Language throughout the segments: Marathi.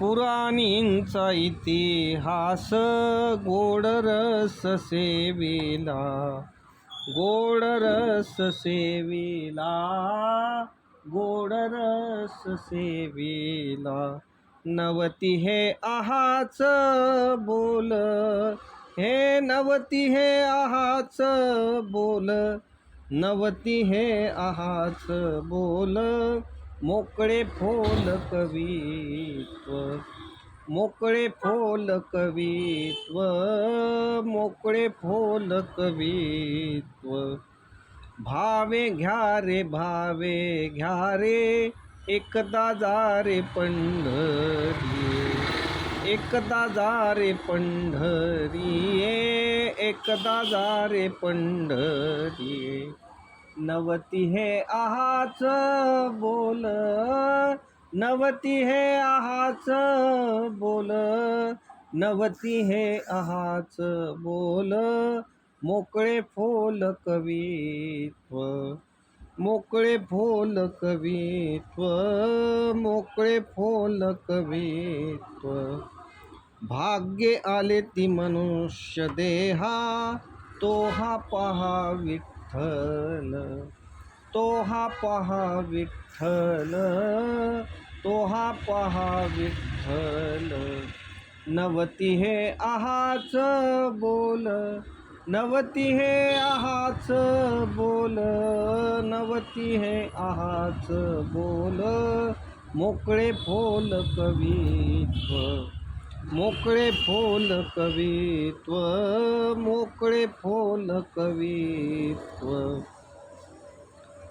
पुराणींचा इतिहास गोड रस सेविला गोड रस सेविला गोड रस सेविला. नवती हे आहाच बोल हे नवती हे आहाच बोल नवती हे आहाच बोल. मोकळे फोल कवित्व मोकळे फोल कवित्व मोकळे फोल कवित्व. भावे घ्या रे भावे घ्या रे एकदा जा रे पंढरी एकदा जा रे पंढरी एकदा जा रे पंढरी नवती हे आहाच बोल. नवती हे आहाच बोल. नवती हे आहाच बोल. मोकळे फोल कवित्व. मोकळे फोल कवित्व. मोकळे फोल कवित्व. भाग्य आले ती मनुष्य देहा. तो हा पहा विठ्ठल. तो हा पहा विठ्ठल. तो हा पहा विठ्ठल. नवती हे आहाच बोल. नवती हे आहाच बोल. नवती हे आहाच बोल. मोकळे फोल कवी मोकळे फोल कवित्व मोकळे फोल कवित्व.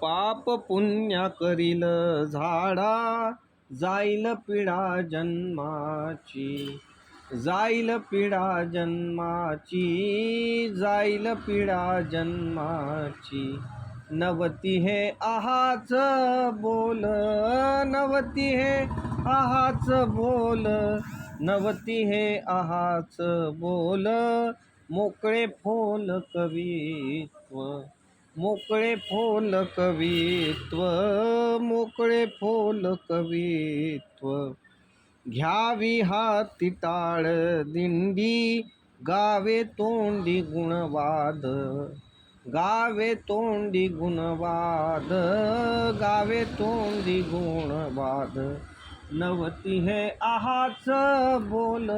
पाप पुण्य करील झाडा जाईल पिढा जन्माची. जाईल पिढा जन्माची जाईल पिढा जन्माची. नवती हे आहाच बोल नवती हे आहाच बोल. नवती हे आहाच बोल. मोकळे फोल कवित्व. मोकळे फोल कवित्व. मोकळे फोल कवित्व. घ्यावी हाती टाळ दिंडी. गावे तोंडी गुणवाद. गावे तोंडी गुणवाद. गावे तोंडी गुणवाद. नवती हे आहाच बोल.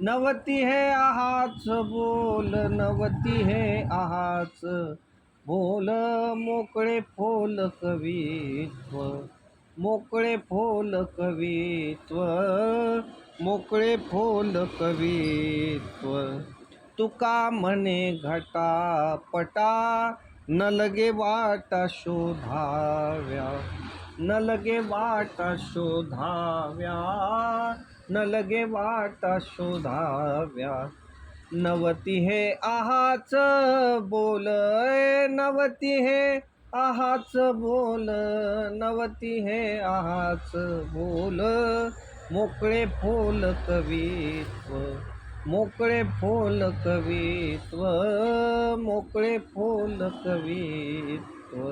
नवती हे आहाच बोल. नवती हे आहाच बोल. मोकळे फोल कवित्व. मोकळे फोल कवित्व. मोकळे फोल कवित्व. तुका म्हणे घटा पटा न लगे वाटा शोधाव्या. न लगे वाट शोधाव्या न लगे वाट शोधाव्या. नवती हे आहाच बोल नवती हे आहाच बोल नवती हे आहाच बोल. मोकळे फोल कवित्व मोकळे फोल कवित्व मोकळे फोल कवित्व.